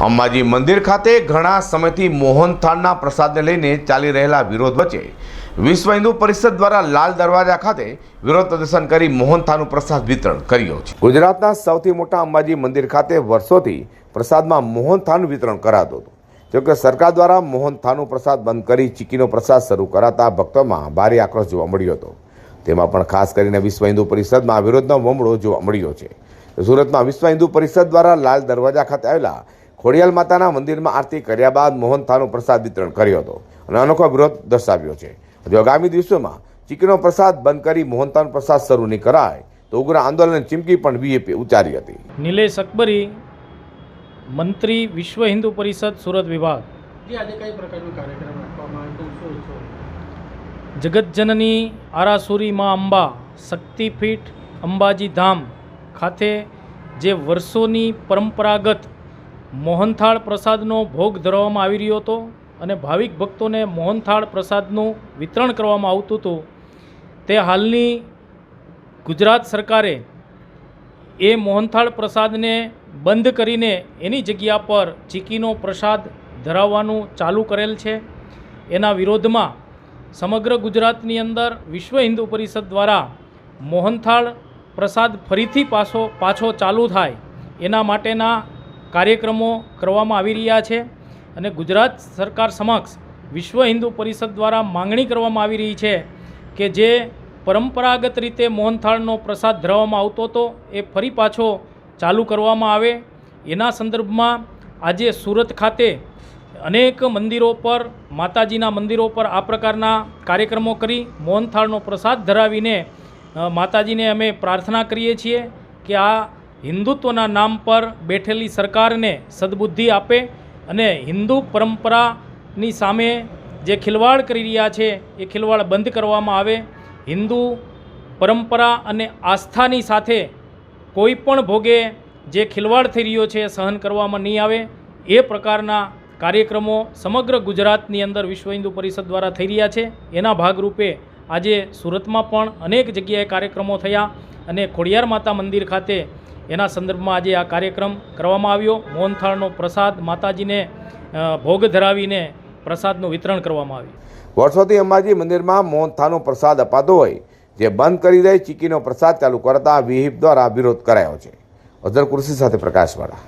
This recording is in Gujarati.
અંબાજી મંદિર ખાતે ઘણા સમયથી મોહનથાળના પ્રસાદને લઈને ચાલી રહેલા વિરોધ વચ્ચે વિશ્વ હિન્દુ પરિષદ દ્વારા લાલ દરવાજા ખાતે વિરોધ પ્રદર્શન કરી મોહનથાળનું પ્રસાદ વિતરણ કર્યો છે. ગુજરાતના સૌથી મોટા અંબાજી મંદિર ખાતે વર્ષોથી પ્રસાદમાં મોહનથાળનું વિતરણ કરાતું હતું. જોકે સરકાર દ્વારા મોહનથાળનું પ્રસાદ બંધ કરી ચીકીનો પ્રસાદ શરૂ કરાતા ભક્તોમાં ભારે આક્રોશ જોવા મળ્યો હતો. તેમાં પણ ખાસ કરીને વિશ્વ હિન્દુ પરિષદમાં વિરોધનો વમળો જોવા મળ્યો છે. સુરતમાં વિશ્વ હિન્દુ પરિષદ દ્વારા લાલ દરવાજા ખાતે આવેલા ખોડિયાલ માતાના મંદિરમાં આરતી કર્યા બાદ મોહનથાળનું પ્રસાદ વિતરણ કર્યો હતો. અને અનોખો વિરોધ દર્શાવ્યો છે. જો આગામી દિવસોમાં ચીકીનો પ્રસાદ બંધ કરી મોહનથાળનો પ્રસાદ શરૂ નહીં કરાય તો ઉગ્ર આંદોલન ચીમકી પણ વીએપી ઉચ્ચારી હતી. નિલેશ અકબરી મંત્રી વિશ્વ હિન્દુ પરિષદ સુરત વિભાગ. જગતજનની આરાસુરી માં અંબા શક્તિપીઠ અંબાજી ધામ ખાતે જે વર્ષોની પરંપરાગત મોહનથાળ પ્રસાદનો ભોગ ધરવામાં આવી રહ્યો હતો અને ભાવિક ભક્તોને મોહનથાળ પ્રસાદનું વિતરણ કરવામાં આવતું હતું. તે હાલની ગુજરાત સરકારે એ મોહનથાળ પ્રસાદને બંધ કરીને એની જગ્યા પર ચીકીનો પ્રસાદ ધરાવવાનું ચાલુ કરેલ છે. એના વિરોધમાં સમગ્ર ગુજરાતની અંદર વિશ્વ હિન્દુ પરિષદ દ્વારા મોહનથાળ પ્રસાદ ફરીથી પાછો પાછો ચાલુ થાય. એના માટેના કાર્યક્રમો કરવામાં આવી રહ્યા છે અને ગુજરાત સરકાર સમક્ષ વિશ્વ હિન્દુ પરિષદ દ્વારા માંગણી કરવામાં આવી રહી છે કે જે પરંપરાગત રીતે મોહનથાળનો પ્રસાદ ધરાવવામાં આવતો હતો, એ ફરી પાછો ચાલુ કરવામાં આવે. એના સંદર્ભમાં આજે સુરત ખાતે અનેક મંદિરો પર, માતાજીના મંદિરો પર આ પ્રકારના કાર્યક્રમો કરી મોહનથાળનો પ્રસાદ ધરાવીને માતાજીને અમે પ્રાર્થના કરીએ છીએ કે આ હિન્દુત્વના નામ પર બેઠેલી સરકારને સદબુદ્ધિ આપે અને હિન્દુ પરંપરાની સામે જે ખિલવાડ કરી રહ્યા છે, એ ખિલવાડ બંધ કરવામાં આવે. હિન્દુ પરંપરા અને આસ્થાની સાથે કોઈ પણ ભોગે જે ખિલવાડ થઈ રહ્યો છે, સહન કરવામાં નહીં આવે. એ પ્રકારના કાર્યક્રમો સમગ્ર ગુજરાતની અંદર વિશ્વ હિન્દુ પરિષદ દ્વારા થઈ રહ્યા છે. એના ભાગરૂપે આજે સુરતમાં પણ અનેક જગ્યાએ કાર્યક્રમો થયા અને ખોડિયાર માતા મંદિર ખાતે એના સંદર્ભમાં આજે આ કાર્યક્રમ કરવામાં આવ્યો. મોહનથાળનો પ્રસાદ માતાજીને ભોગ ધરાવીને પ્રસાદનું વિતરણ કરવામાં આવ્યું. વર્ષોથી અંબાજી મંદિરમાં મોહનથાળનો પ્રસાદ અપાતો હોય, જે બંધ કરી દઈ ચીકીનો પ્રસાદ ચાલુ કરતા વિહિપ દ્વારા વિરોધ કરાયો છે. અઝર કુર્સી સાથે પ્રકાશવાળા.